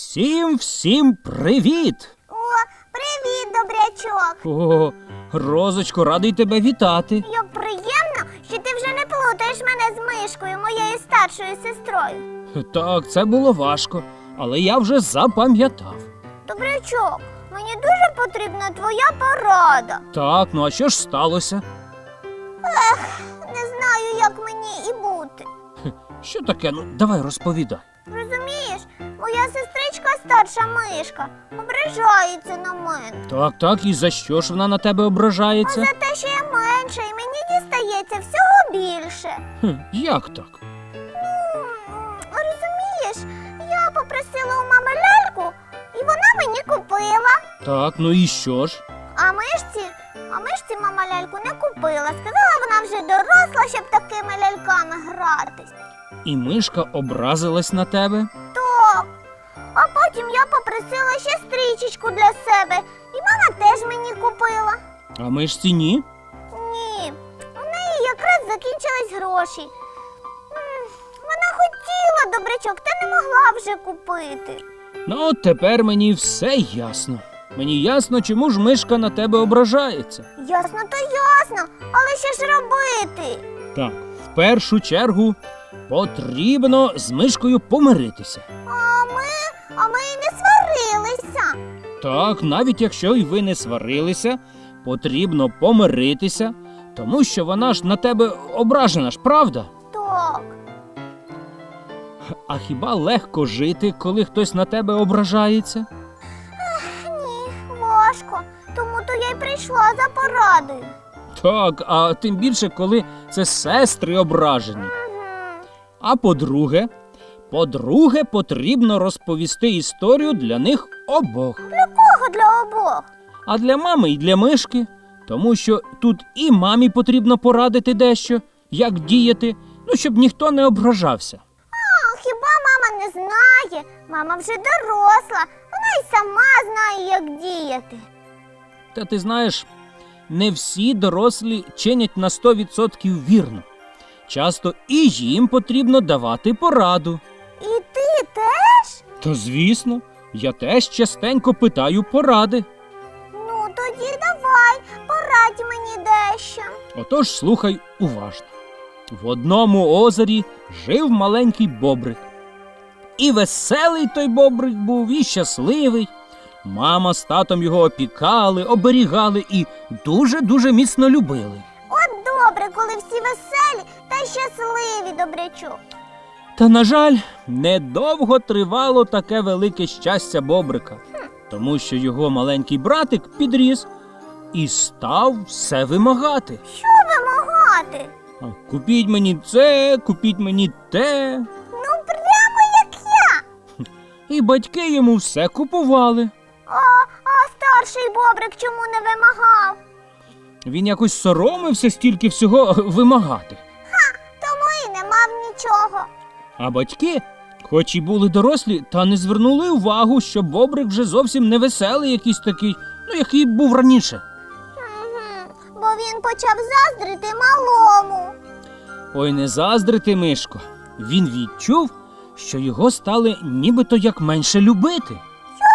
Всім всім привіт! О, привіт, добрячок! О, Розочко, радий тебе вітати. Як приємно, що ти вже не плутаєш мене з мишкою, моєю старшою сестрою. Так, це було важко, але я вже запам'ятав. Добрячок, мені дуже потрібна твоя порада. Так, ну а що ж сталося? Не знаю, як мені і бути. Що таке? Ну, давай розповідай. Розумієш, моя сестричка старша мишка ображається на мене. Так, так, і за що ж вона на тебе А ображається? за те, що я менша і мені дістається всього більше. Хм, як так? М, Розумієш, я попросила у мами ляльку, і вона мені купила. Так, ну і що ж? А мишці, а мишці мама ляльку не купила. Сказала, вона вже доросла, щоб такими ляльками гратись. І мишка образилась на тебе? Потім я попросила ще стрічечку для себе, і мама теж мені купила. А мишці ні? Ні, у неї якраз закінчились гроші. М, Вона хотіла добрячок, та не могла вже купити. Ну, от тепер мені все ясно. Мені ясно, чому ж мишка на тебе ображається. Ясно, то ясно, але що ж робити? Так, в першу чергу потрібно з мишкою помиритися. А а ми і не сварилися. Так, навіть якщо й ви не сварилися, потрібно помиритися, тому що вона ж на тебе ображена ж, правда? Так. А хіба легко жити, коли хтось на тебе ображається? Ні, важко. Тому то я й прийшла за порадою. Так, а тим більше, коли це сестри ображені. Мгм. А по-друге, по-друге, потрібно розповісти історію для них обох. Для Кого для обох? А для мами і для мишки, тому що тут і мамі потрібно порадити дещо, як діяти, ну щоб ніхто не ображався. А, хіба мама не знає? Мама вже доросла, вона й сама знає, як діяти. Та ти знаєш, не всі дорослі чинять на 100% вірно. Часто і їм потрібно давати пораду. Та звісно, я теж частенько питаю поради. Ну, тоді давай, порадь мені дещо. Отож слухай уважно. В одному озері жив маленький бобрик. І веселий той бобрик був, і щасливий. Мама з татом його опікали, оберігали і дуже-дуже міцно любили. От добре, коли всі веселі та щасливі, добрячок. Та, на жаль, недовго тривало таке велике щастя бобрика, тому що його маленький братик підріс і став все вимагати. Що вимагати? Купіть мені це, купіть мені те. Ну, прямо як я. І батьки йому все купували. А, а старший бобрик чому не вимагав? Він якось соромився стільки всього вимагати. А батьки, хоч і були дорослі, та не звернули увагу, що бобрик вже зовсім не веселий якийсь такий, ну який був раніше. Бо він почав заздрити малому. Ой, не заздрити, Мишко. Він відчув, що його стали нібито як менше любити.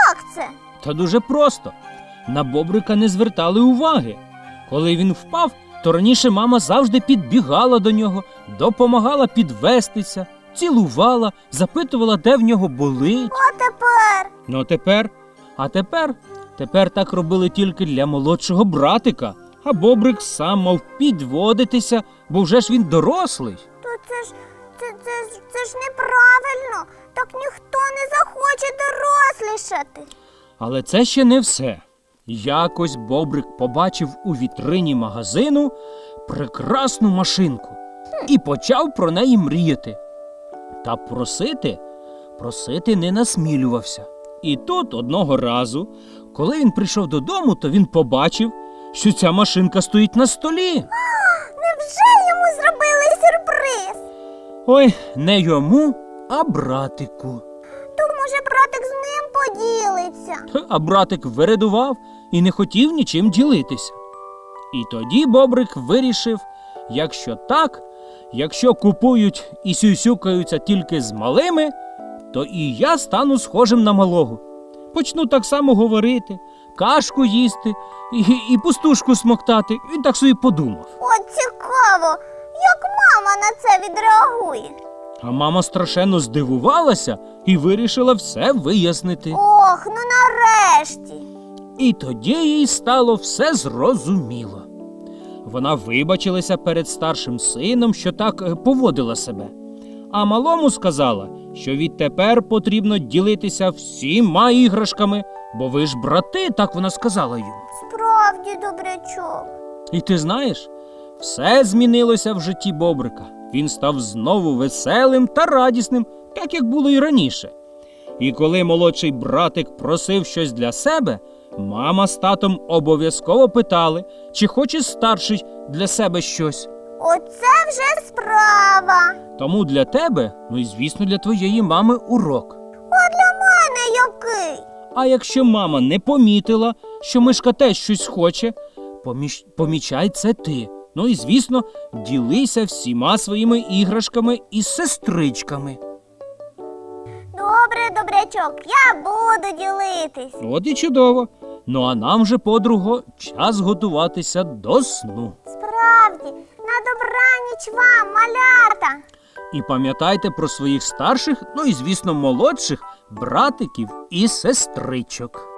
Як це? Та дуже просто. На бобрика не звертали уваги. Коли він впав, то раніше мама завжди підбігала до нього, допомагала підвестися, цілувала, запитувала, де в нього болить. А тепер? Ну тепер, а тепер, тепер так робили тільки для молодшого братика, а бобрик сам мав підводитися, бо вже ж він дорослий. То це ж це, це, це ж неправильно. Так ніхто не захоче дорослішати. Але це ще не все. Якось Бобрик побачив у вітрині магазину прекрасну машинку і почав про неї мріяти. Та просити, просити не насмілювався. І тут одного разу, коли він прийшов додому, то він побачив, що ця машинка стоїть на столі. Невже йому зробили сюрприз? Ой, не йому, а братику. То може братик з ним поділиться. Ха, А братик вирадував і не хотів нічим ділитися. І тоді Бобрик вирішив, якщо так, якщо купують і сюсюкаються тільки з малими, то і я стану схожим на малого. Почну так само говорити, кашку їсти і, і пустушку смоктати. Він так собі подумав. От цікаво, як мама на це відреагує. А мама страшенно здивувалася і вирішила все вияснити. Ох, ну нарешті. І тоді їй стало все зрозуміло. Вона вибачилася перед старшим сином, що так е, поводила себе. А малому сказала, що відтепер потрібно ділитися всіма іграшками, бо ви ж брати, так вона сказала йому. Справді добрячок. І ти знаєш, все змінилося в житті Бобрика. Він став знову веселим та радісним, так як було й раніше. І коли молодший братик просив щось для себе, мама з татом обов'язково питали, чи хоче старший для себе щось. Оце вже справа. Тому для тебе, ну і звісно, для твоєї мами урок. А для мене який? А якщо мама не помітила, що мишка теж щось хоче, поміж... помічай це ти. Ну і звісно, ділися всіма своїми іграшками із сестричками. Добре, добрячок, я буду ділитись. От і чудово. Ну а нам же, подруго, час готуватися до сну. Справді, на добраніч вам, малята. І пам'ятайте про своїх старших, ну і звісно, молодших братиків і сестричок.